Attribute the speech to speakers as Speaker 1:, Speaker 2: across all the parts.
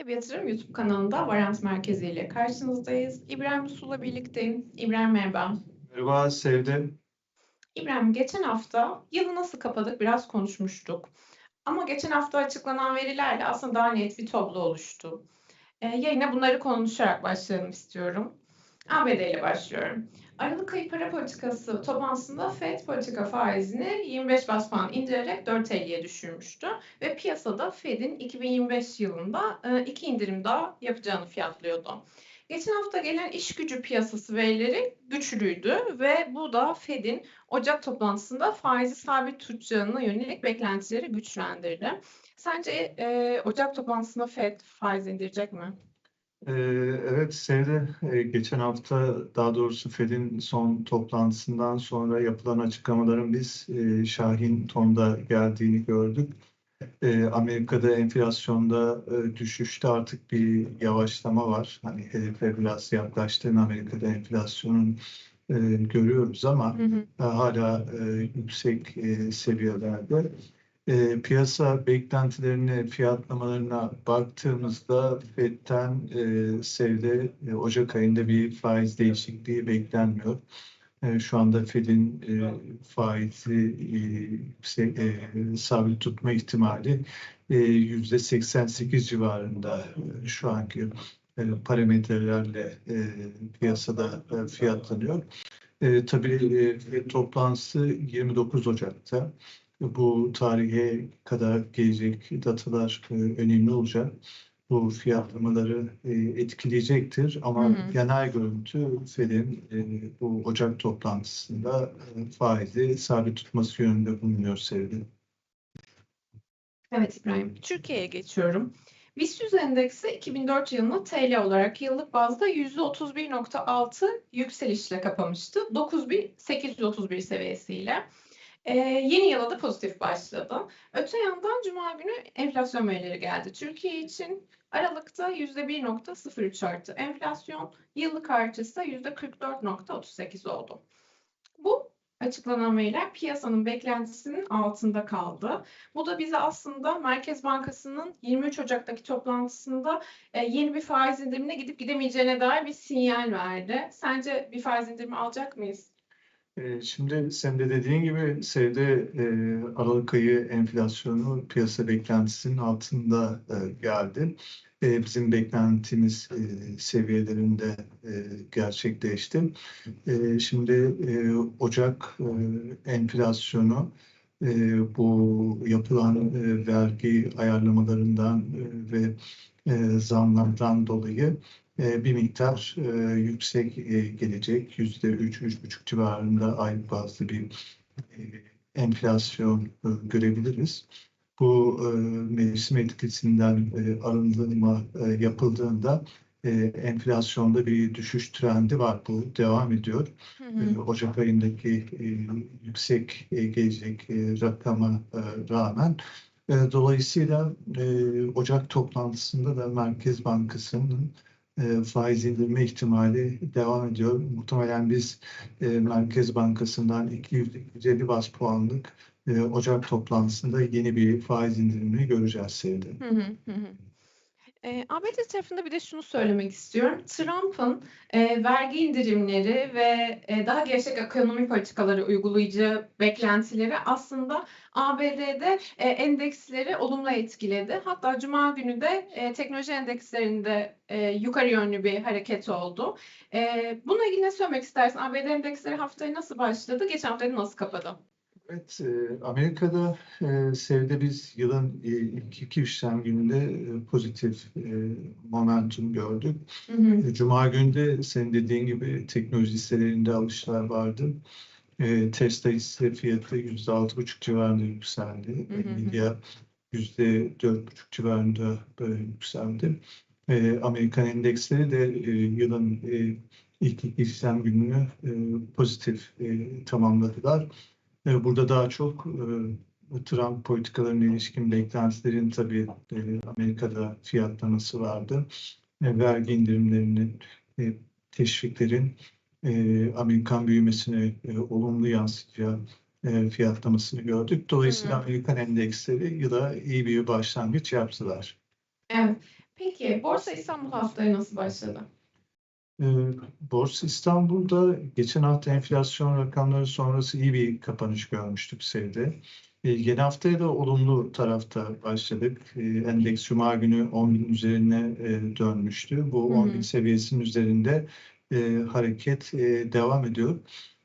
Speaker 1: Hep Yatırım YouTube kanalında Varant Merkezi ile karşınızdayız. İbrahim Usul'la birlikteyim. İbrahim merhaba.
Speaker 2: Merhaba Sevde.
Speaker 1: İbrahim geçen hafta yılı nasıl kapadık biraz konuşmuştuk. Ama geçen hafta açıklanan verilerle aslında daha net bir tablo oluştu. Ee, yayına bunları konuşarak başlayalım istiyorum. ABD ile başlıyorum. Aralık ayı para politikası toplantısında FED politika faizini 25 bas puan indirerek 4.50'ye düşürmüştü. Ve piyasada FED'in 2025 yılında e, iki indirim daha yapacağını fiyatlıyordu. Geçen hafta gelen iş gücü piyasası verileri güçlüydü ve bu da Fed'in Ocak toplantısında faizi sabit tutacağına yönelik beklentileri güçlendirdi. Sence e, Ocak toplantısında Fed faiz indirecek mi?
Speaker 2: Ee, evet Sevde, e, geçen hafta daha doğrusu Fed'in son toplantısından sonra yapılan açıklamaların biz e, Şahin tonda geldiğini gördük. E, Amerika'da enflasyonda e, düşüşte artık bir yavaşlama var. Hani hedefe biraz yaklaştığını Amerika'da enflasyonun e, görüyoruz ama
Speaker 1: Hı hı.
Speaker 2: e, hala e, yüksek e, seviyelerde. E, piyasa beklentilerine, fiyatlamalarına baktığımızda FED'den e, sevde e, Ocak ayında bir faiz değişikliği beklenmiyor. E, şu anda FED'in e, faizi e, e, sabit tutma ihtimali e, yüzde 88 civarında e, şu anki e, parametrelerle e, piyasada e, fiyatlanıyor. E, tabii e, toplantısı 29 Ocak'ta bu tarihe kadar gelecek datalar e, önemli olacak. Bu fiyatlamaları e, etkileyecektir ama
Speaker 1: Hı hı.
Speaker 2: genel görüntü Fed'in e, bu Ocak toplantısında faizi sabit tutması yönünde bulunuyor sevgili.
Speaker 1: Evet İbrahim. Türkiye'ye geçiyorum. BIST 100 endeksi 2004 yılında TL olarak yıllık bazda %31.6 yükselişle kapamıştı. 9831 seviyesiyle. Ee, yeni yıla da pozitif başladı. Öte yandan Cuma günü enflasyon verileri geldi. Türkiye için Aralık'ta %1.03 arttı. Enflasyon yıllık artışsa %44.38 oldu. Bu açıklanan veriler piyasanın beklentisinin altında kaldı. Bu da bize aslında Merkez Bankası'nın 23 Ocak'taki toplantısında e, yeni bir faiz indirimine gidip gidemeyeceğine dair bir sinyal verdi. Sence bir faiz indirimi alacak mıyız?
Speaker 2: E, Şimdi sen de dediğin gibi sevde e, Aralık ayı enflasyonu piyasa beklentisinin altında e, geldi. E, bizim beklentimiz seviyelerinde gerçekleşti. Şimdi Ocak enflasyonu bu yapılan vergi ayarlamalarından ve zamlardan dolayı bir miktar e, yüksek e, gelecek. Yüzde üç, üç buçuk civarında aylık bazlı bir e, enflasyon görebiliriz. Bu mevsim etkisinden arındırma yapıldığında e, enflasyonda bir düşüş trendi var. Bu devam ediyor.
Speaker 1: Hı
Speaker 2: E, Ocak ayındaki e, yüksek e, gelecek e, rakama e, rağmen. E, Dolayısıyla e, Ocak toplantısında da Merkez Bankası'nın e, faiz indirme ihtimali devam ediyor. Muhtemelen biz e, Merkez Bankası'ndan 200-250 bas puanlık e, Ocak toplantısında yeni bir faiz indirimini göreceğiz.
Speaker 1: Hı hı, hı hı. E, ABD tarafında bir de şunu söylemek istiyorum. Trump'ın e, vergi indirimleri ve e, daha gevşek ekonomi politikaları uygulayacağı beklentileri aslında ABD'de e, endeksleri olumlu etkiledi. Hatta Cuma günü de e, teknoloji endekslerinde e, yukarı yönlü bir hareket oldu. E, bununla ilgili ne söylemek istersin? ABD endeksleri haftayı nasıl başladı? Geçen haftayı nasıl kapadı?
Speaker 2: Evet, e, Amerika'da e, sevde biz yılın e, ilk iki işlem gününde pozitif momentum gördük.
Speaker 1: Hı hı.
Speaker 2: Cuma günü de senin dediğin gibi teknoloji hisselerinde alışlar vardı. Tesla hisse fiyatı yüzde altı buçuk civarında yükseldi.
Speaker 1: Hı hı.
Speaker 2: Nvidia yüzde dört buçuk civarında böyle yükseldi. Amerikan endeksleri de yılın ilk iki işlem gününü pozitif tamamladılar. E, Burada daha çok e, Trump politikalarına ilişkin beklentilerin tabii e, Amerika'da fiyatlaması vardı. Vergi indirimlerinin, teşviklerin Amerikan büyümesine olumlu yansıyacağı e, fiyatlamasını gördük. Dolayısıyla
Speaker 1: Hı hı.
Speaker 2: Amerikan endeksleri yıla iyi bir başlangıç yaptılar.
Speaker 1: Evet. Peki Borsa İstanbul haftaya nasıl başladı?
Speaker 2: Ee, Borsa İstanbul'da geçen hafta enflasyon rakamları sonrası iyi bir kapanış görmüştük sevde. Ee, yeni haftaya da olumlu tarafta başladık. Ee, endeks Cuma günü 10 bin üzerine e, dönmüştü. Bu
Speaker 1: Hı hı.
Speaker 2: 10 bin seviyesinin üzerinde e, hareket e, devam ediyor.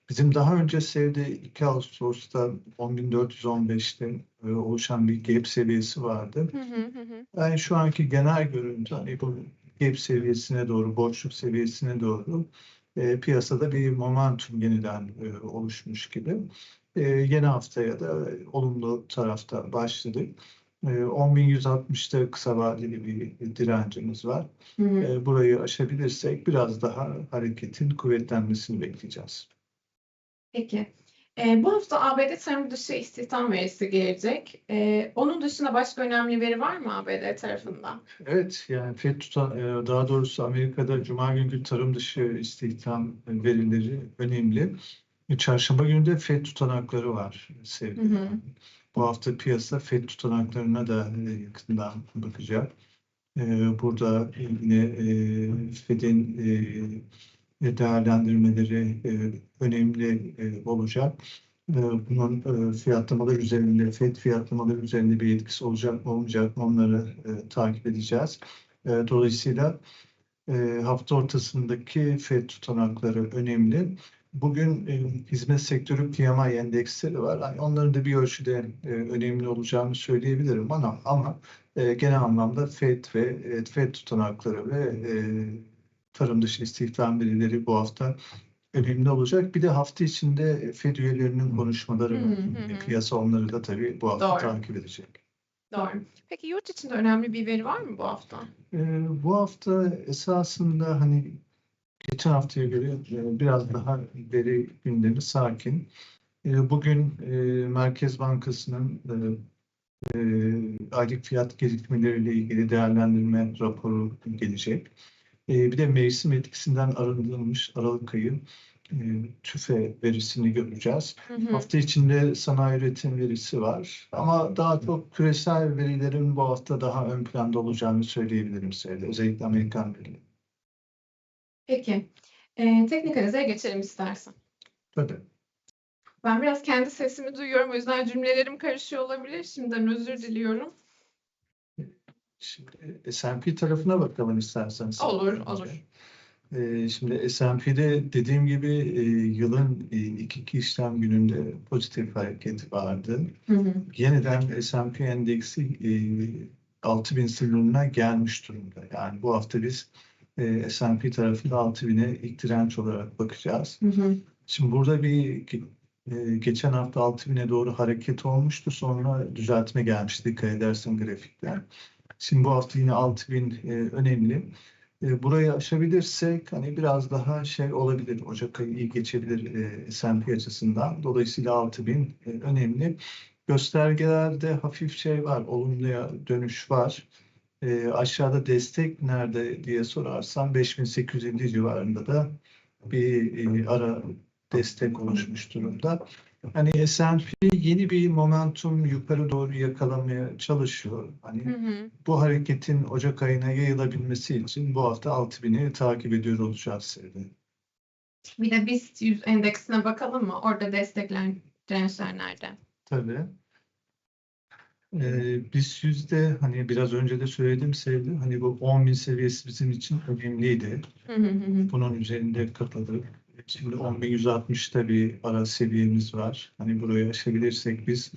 Speaker 2: Bizim daha önce sevde 2 Ağustos'ta 10.415'te e, oluşan bir gap seviyesi vardı.
Speaker 1: Hı hı hı.
Speaker 2: Yani şu anki genel görüntü hani bu gap seviyesine doğru, boşluk seviyesine doğru e, piyasada bir momentum yeniden e, oluşmuş gibi. E, yeni haftaya da olumlu tarafta başladık. E, 10.160'ta kısa vadeli bir direncimiz var.
Speaker 1: Hı hı.
Speaker 2: E, burayı aşabilirsek biraz daha hareketin kuvvetlenmesini bekleyeceğiz.
Speaker 1: Peki. Ee, bu hafta ABD tarım dışı istihdam verisi gelecek. Ee, onun dışında başka önemli veri var mı ABD tarafından?
Speaker 2: Evet, yani FED tutan, e, daha doğrusu Amerika'da Cuma günkü tarım dışı istihdam verileri önemli. E, Çarşamba günü de FED tutanakları var sevgili.
Speaker 1: Hı hı.
Speaker 2: Bu hafta piyasa FED tutanaklarına da e, yakından bakacak. E, Burada yine e, FED'in e, değerlendirmeleri e, önemli e, olacak. E, Bunun e, fiyatlamalar üzerinde, FED fiyatlamaları üzerinde bir etkisi olacak mı olmayacak mı onları e, takip edeceğiz. E, Dolayısıyla e, hafta ortasındaki FED tutanakları önemli. Bugün e, hizmet sektörü PMI endeksleri var. Hani onların da bir ölçüde e, önemli olacağını söyleyebilirim ama ama e, genel anlamda FED ve e, FED tutanakları ve e, tarım dışı istihdam verileri bu hafta önemli olacak. Bir de hafta içinde FED üyelerinin konuşmaları
Speaker 1: hı.
Speaker 2: E, Piyasa onları da tabii bu hafta
Speaker 1: Doğru.
Speaker 2: takip edecek.
Speaker 1: Doğru. Peki yurt içinde önemli bir veri var mı bu hafta?
Speaker 2: Ee, bu hafta esasında hani geçen haftaya göre e, biraz daha veri gündemi sakin. E, Bugün e, Merkez Bankası'nın e, e, aylık fiyat gecikmeleriyle ilgili değerlendirme raporu gelecek. E, Bir de mevsim etkisinden arındırılmış Aralık ayı e, TÜFE verisini göreceğiz.
Speaker 1: Hı hı.
Speaker 2: Hafta içinde sanayi üretim verisi var. Ama daha çok küresel verilerin bu hafta daha ön planda olacağını söyleyebilirim size. Özellikle Amerikan verileri.
Speaker 1: Peki. Ee, teknik analize geçelim istersen.
Speaker 2: Tabii.
Speaker 1: Ben biraz kendi sesimi duyuyorum. O yüzden cümlelerim karışıyor olabilir. Şimdiden özür diliyorum.
Speaker 2: Şimdi S&P tarafına bakalım isterseniz.
Speaker 1: Olur, olur.
Speaker 2: Ee, Şimdi S&P'de dediğim gibi e, yılın e, ilk iki işlem gününde pozitif hareket vardı.
Speaker 1: Hı hı.
Speaker 2: Yeniden S&P endeksi e, 6000 sınırına gelmiş durumda. Yani bu hafta biz e, S&P tarafında 6000'e ilk direnç olarak bakacağız.
Speaker 1: Hı hı.
Speaker 2: Şimdi burada bir e, geçen hafta 6000'e doğru hareket olmuştu. Sonra düzeltme gelmişti dikkat edersen grafikler. Şimdi bu hafta yine 6000 e, önemli. E, burayı aşabilirsek hani biraz daha şey olabilir. Ocak ayı iyi geçebilir e, S&P açısından. Dolayısıyla 6000 e, önemli. Göstergelerde hafif şey var. Olumluya dönüş var. E, aşağıda destek nerede diye sorarsan 5850 civarında da bir e, ara destek oluşmuş durumda. Hani S&P yeni bir momentum yukarı doğru yakalamaya çalışıyor. Hani
Speaker 1: Hı hı.
Speaker 2: bu hareketin Ocak ayına yayılabilmesi için bu hafta 6000'i takip ediyor olacağız sevgili.
Speaker 1: Bir de BIST 100 endeksine bakalım mı? Orada destekler, dirençler nerede?
Speaker 2: Tabii. Ee, biz yüzde hani biraz önce de söyledim sevdi. Hani bu 10.000 seviyesi bizim için önemliydi.
Speaker 1: Hı hı hı hı.
Speaker 2: Bunun üzerinde kapadık. Şimdi 10.160'ta bir ara seviyemiz var. Hani burayı aşabilirsek biz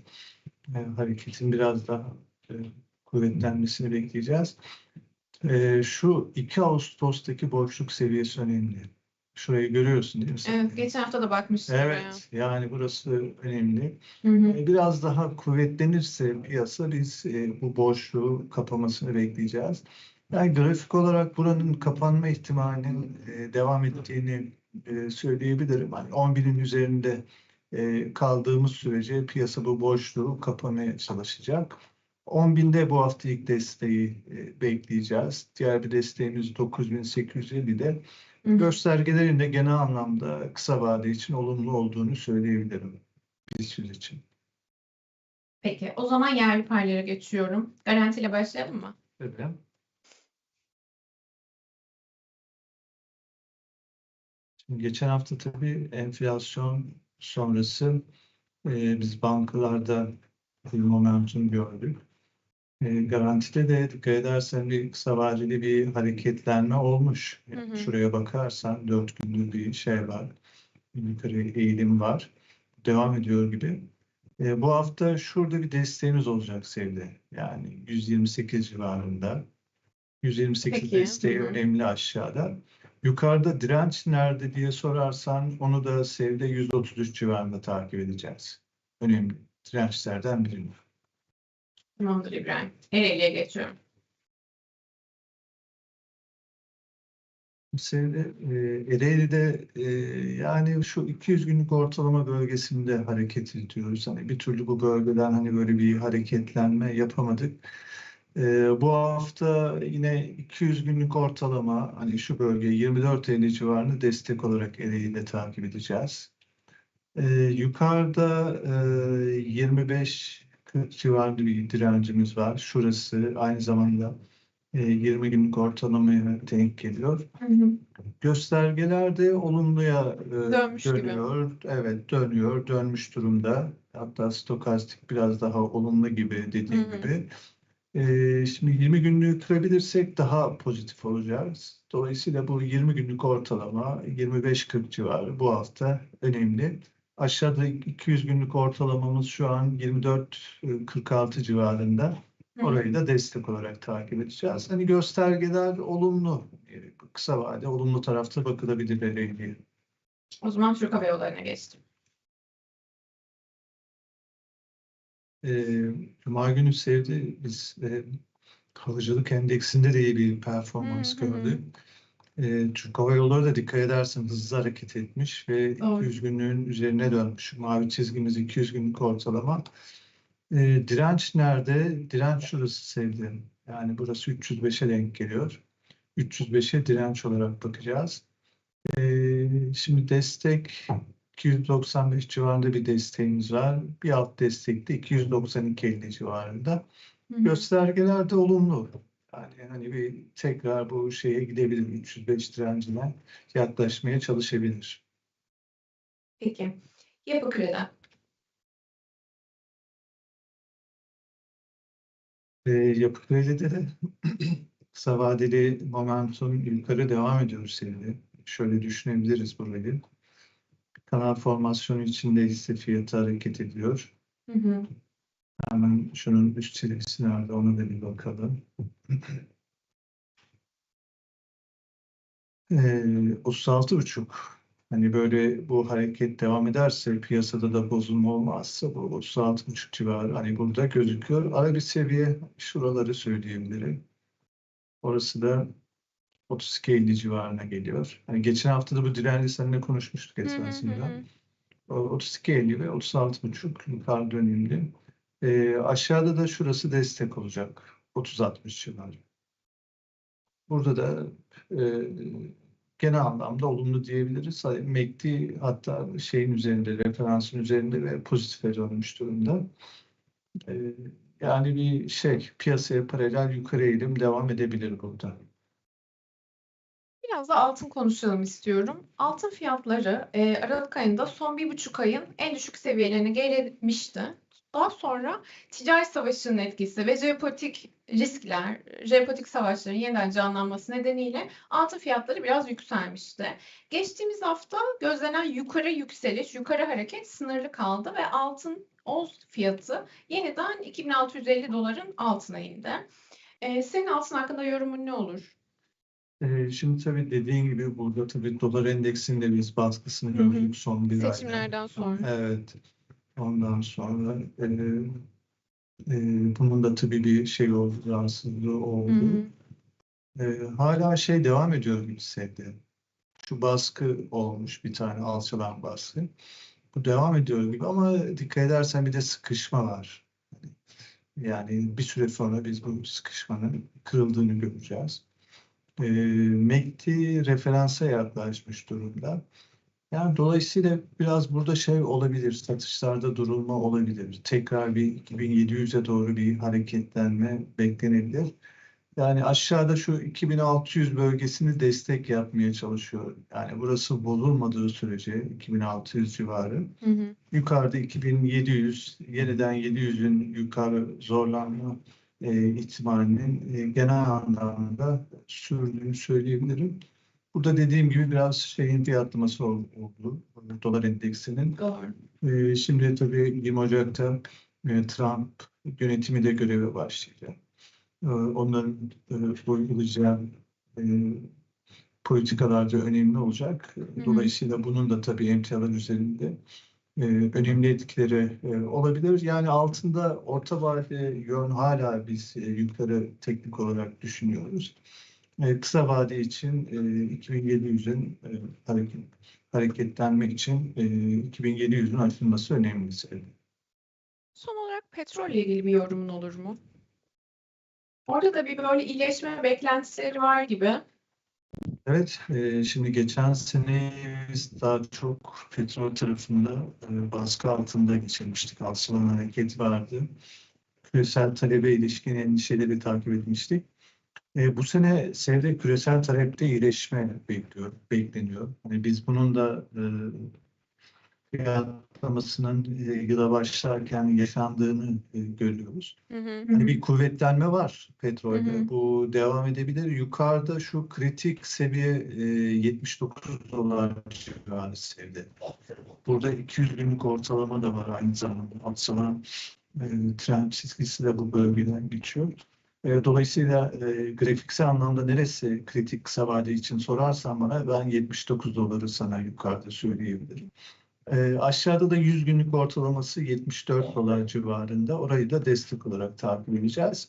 Speaker 2: e, hareketin biraz daha e, kuvvetlenmesini bekleyeceğiz. E, şu 2 Ağustos'taki boşluk seviyesi önemli. Şurayı görüyorsun değil mi? sen?
Speaker 1: Evet, geçen hafta da bakmıştım.
Speaker 2: Evet, yani burası önemli.
Speaker 1: Hı hı.
Speaker 2: E, Biraz daha kuvvetlenirse piyasa biz e, bu boşluğu kapamasını bekleyeceğiz. Yani grafik olarak buranın kapanma ihtimalinin e, devam ettiğini e, söyleyebilirim. Hani 11'in üzerinde e, kaldığımız sürece piyasa bu boşluğu kapamaya çalışacak. 10.000'de bu hafta ilk desteği e, bekleyeceğiz. Diğer bir desteğimiz 9.850'de.
Speaker 1: Hı hı.
Speaker 2: Göstergelerin de genel anlamda kısa vade için olumlu olduğunu söyleyebilirim. BIST 100 için.
Speaker 1: Peki, o zaman yerli parlara geçiyorum. Garantiyle başlayalım mı?
Speaker 2: Evet. Şimdi geçen hafta tabii enflasyon sonrası e, biz bankalarda bir momentum gördük. E, garantide de dikkat edersen bir kısa vadeli bir hareketlenme olmuş.
Speaker 1: Hı hı.
Speaker 2: Şuraya bakarsan dört günlük bir şey var. Yukarı eğilim var. Devam ediyor gibi. E, bu hafta şurada bir desteğimiz olacak sevgili. Yani 128 civarında. 128
Speaker 1: Peki,
Speaker 2: desteği
Speaker 1: hı hı.
Speaker 2: önemli aşağıda. Yukarıda direnç nerede diye sorarsan onu da sevde 133 civarında takip edeceğiz. Önemli dirençlerden birini.
Speaker 1: Tamamdır İbrahim. Ereğli'ye geçiyorum.
Speaker 2: Sevde e, Ereğli'de e, yani şu 200 günlük ortalama bölgesinde hareket ediyoruz. Hani bir türlü bu bölgeden hani böyle bir hareketlenme yapamadık. E, bu hafta yine 200 günlük ortalama hani şu bölge 24.50 civarını destek olarak Ereğli'de takip edeceğiz. E, yukarıda e, 25 40 civarında bir direncimiz var. Şurası aynı zamanda e, 20 günlük ortalamaya denk geliyor.
Speaker 1: Hı
Speaker 2: olumluya e,
Speaker 1: Dönmüş gibi.
Speaker 2: dönüyor. Evet dönüyor, dönmüş durumda. Hatta stokastik biraz daha olumlu gibi dediğim
Speaker 1: Hı hı.
Speaker 2: gibi. E, şimdi 20 günlüğü kırabilirsek daha pozitif olacağız. Dolayısıyla bu 20 günlük ortalama 25-40 civarı bu hafta önemli. Aşağıda 200 günlük ortalamamız şu an 24-46 civarında.
Speaker 1: Hı hı.
Speaker 2: Orayı da destek olarak takip edeceğiz. Hani göstergeler olumlu. E, Kısa vade olumlu tarafta bakılabilir ilgili.
Speaker 1: O zaman Türk Hava Yolları'na geçtim.
Speaker 2: E, Cuma günü sevdi. Biz e, havacılık endeksinde de iyi bir performans
Speaker 1: Hı hı
Speaker 2: gördük. E, Türk Hava Yolları da dikkat edersen hızlı hareket etmiş ve
Speaker 1: Doğru.
Speaker 2: 200 günlüğün üzerine dönmüş. Mavi çizgimiz 200 günlük ortalama. E, direnç nerede? Direnç şurası sevdiğim. Yani burası 305'e denk geliyor. 305'e direnç olarak bakacağız. E, şimdi destek 295 civarında bir desteğimiz var. Bir alt destek de 292.50 civarında.
Speaker 1: Hı.
Speaker 2: Göstergeler de olumlu. Yani hani bir tekrar bu şeye gidebilir. 305 direncine yaklaşmaya çalışabilir.
Speaker 1: Peki. Yapı Kredi.
Speaker 2: E, yapı kredide de kısa vadeli momentum yukarı devam ediyor sevgili. Şöyle düşünebiliriz burayı. Kanal formasyonu içinde hisse fiyatı hareket ediyor.
Speaker 1: Hı hı.
Speaker 2: Hemen şunun üst çizgisi nerede ona da bir bakalım. Ee, 36,5 hani böyle bu hareket devam ederse piyasada da bozulma olmazsa bu 36,5 civarı hani burada gözüküyor. Ara bir seviye şuraları söyleyebilirim. Orası da 32-50 civarına geliyor. Hani geçen hafta da bu direnci seninle konuşmuştuk esasında.
Speaker 1: hı.
Speaker 2: O 32.50 ve 36.5 yukarı dönümlü. Ee, aşağıda da şurası destek olacak. 30-60 civarı. Burada da e, genel anlamda olumlu diyebiliriz. MACD hatta şeyin üzerinde, referansın üzerinde ve pozitife dönmüş durumda. Ee, yani bir şey, piyasaya paralel yukarı eğilim devam edebilir burada.
Speaker 1: Biraz da altın konuşalım istiyorum. Altın fiyatları e, Aralık ayında son bir buçuk ayın en düşük seviyelerine gerilemişti. Daha sonra ticari savaşın etkisi ve jeopolitik riskler, jeopolitik savaşların yeniden canlanması nedeniyle altın fiyatları biraz yükselmişti. Geçtiğimiz hafta gözlenen yukarı yükseliş, yukarı hareket sınırlı kaldı ve altın ons fiyatı yeniden 2650 doların altına indi. E, senin altın hakkında yorumun ne olur?
Speaker 2: Ee, şimdi tabii dediğin gibi burada tabii dolar endeksinde biz baskısını
Speaker 1: Hı hı.
Speaker 2: gördük son bir ayda.
Speaker 1: Seçimlerden sonra.
Speaker 2: Evet. Ondan sonra e, e, bunun da tabii bir şey oldu, rahatsızlığı
Speaker 1: Hı
Speaker 2: oldu.
Speaker 1: hı.
Speaker 2: E, hala şey devam ediyor hissetti. Şu baskı olmuş bir tane alçalan baskı. Bu devam ediyor gibi ama dikkat edersen bir de sıkışma var. Yani bir süre sonra biz bu sıkışmanın kırıldığını göreceğiz. E, MACD referansa yaklaşmış durumda. Yani dolayısıyla biraz burada şey olabilir, satışlarda durulma olabilir. Tekrar bir 2700'e doğru bir hareketlenme beklenebilir. Yani aşağıda şu 2600 bölgesini destek yapmaya çalışıyor. Yani burası bozulmadığı sürece 2600 civarı.
Speaker 1: Hı hı.
Speaker 2: Yukarıda 2700, yeniden 700'ün yukarı zorlanma e, ihtimalinin e, genel anlamda sürdüğünü söyleyebilirim. Burada dediğim gibi biraz şeyin fiyatlaması ol- oldu. Dolar endeksinin. E, şimdi tabii 20 Ocak'ta e, Trump yönetimi de göreve başlayacak. E, onların e, uygulayacağı e, politikalar da önemli olacak. Dolayısıyla bunun da tabii emtialar üzerinde e, önemli etkileri e, olabilir. Yani altında orta vade yön hala biz e, yukarı teknik olarak düşünüyoruz. E, kısa vade için e, 2700'ün e, hareket, hareketlenme için e, 2700'ün aşılması önemli.
Speaker 1: Son olarak petrolle ilgili bir yorumun olur mu? Orada da bir böyle iyileşme beklentileri var gibi.
Speaker 2: Evet, e, şimdi geçen sene biz daha çok petrol tarafında e, baskı altında geçirmiştik. Alçalan hareket vardı. Küresel talebe ilişkin endişeleri takip etmiştik. E, bu sene sevde küresel talepte iyileşme bekliyor, bekleniyor. Hani biz bunun da e, fiyatlamasının e, yıla başlarken yaşandığını e, görüyoruz.
Speaker 1: Hı hı.
Speaker 2: Hani bir kuvvetlenme var petrolde.
Speaker 1: Hı hı.
Speaker 2: Bu devam edebilir. Yukarıda şu kritik seviye e, 79 dolar civarı sevdi. Burada 200 günlük ortalama da var aynı zamanda. Alçalan e, trend çizgisi de bu bölgeden geçiyor. E, dolayısıyla e, grafiksel anlamda neresi kritik kısa vade için sorarsan bana ben 79 doları sana yukarıda söyleyebilirim. E, aşağıda da 100 günlük ortalaması 74 dolar civarında. Orayı da destek olarak takip edeceğiz.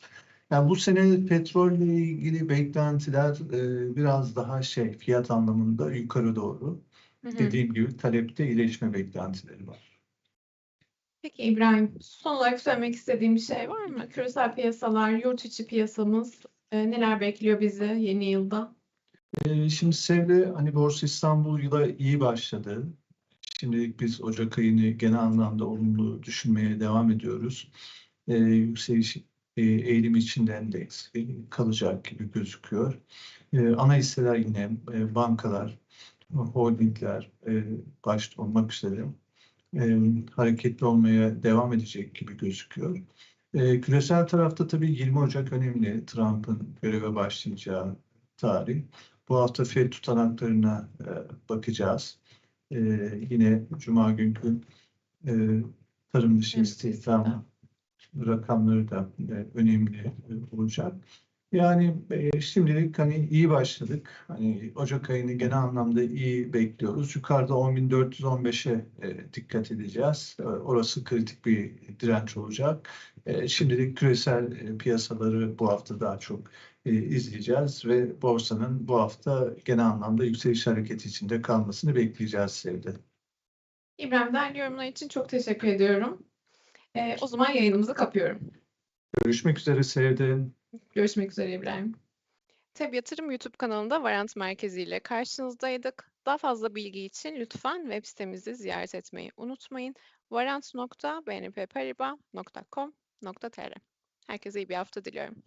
Speaker 2: Yani bu sene petrolle ilgili beklentiler e, biraz daha şey fiyat anlamında yukarı doğru.
Speaker 1: Hı hı.
Speaker 2: Dediğim gibi talepte iyileşme beklentileri var.
Speaker 1: Peki İbrahim, son olarak söylemek istediğim bir şey var mı? Küresel piyasalar, yurt içi piyasamız e, neler bekliyor bizi yeni yılda?
Speaker 2: E, şimdi Sevde hani Borsa İstanbul yıla iyi başladı. Şimdilik biz Ocak ayını genel anlamda olumlu düşünmeye devam ediyoruz. E, yükseliş e, eğilimi içinde endeks e, kalacak gibi gözüküyor. E, ana hisseler yine e, bankalar, holdingler e, başta olmak üzere e, hareketli olmaya devam edecek gibi gözüküyor. E, küresel tarafta tabii 20 Ocak önemli. Trump'ın göreve başlayacağı tarih. Bu hafta Fed tutanaklarına e, bakacağız. E, yine Cuma günkü e, tarım dışı
Speaker 1: Evet,
Speaker 2: istihdam rakamları da e, önemli e, olacak. Yani e, şimdilik hani iyi başladık. Hani Ocak ayını genel anlamda iyi bekliyoruz. Yukarıda 10.415'e e, dikkat edeceğiz. E, orası kritik bir direnç olacak. E, şimdilik küresel e, piyasaları bu hafta daha çok e, izleyeceğiz ve borsanın bu hafta genel anlamda yükseliş hareketi içinde kalmasını bekleyeceğiz sevde.
Speaker 1: İbrahim, değerli yorumlar için çok teşekkür ediyorum. E, o zaman yayınımızı kapıyorum.
Speaker 2: Görüşmek üzere sevde.
Speaker 1: Görüşmek üzere İbrahim.
Speaker 3: Tabii Yatırım YouTube kanalında Varant Merkezi ile karşınızdaydık. Daha fazla bilgi için lütfen web sitemizi ziyaret etmeyi unutmayın. varant.bnpparibas.com.tr Herkese iyi bir hafta diliyorum.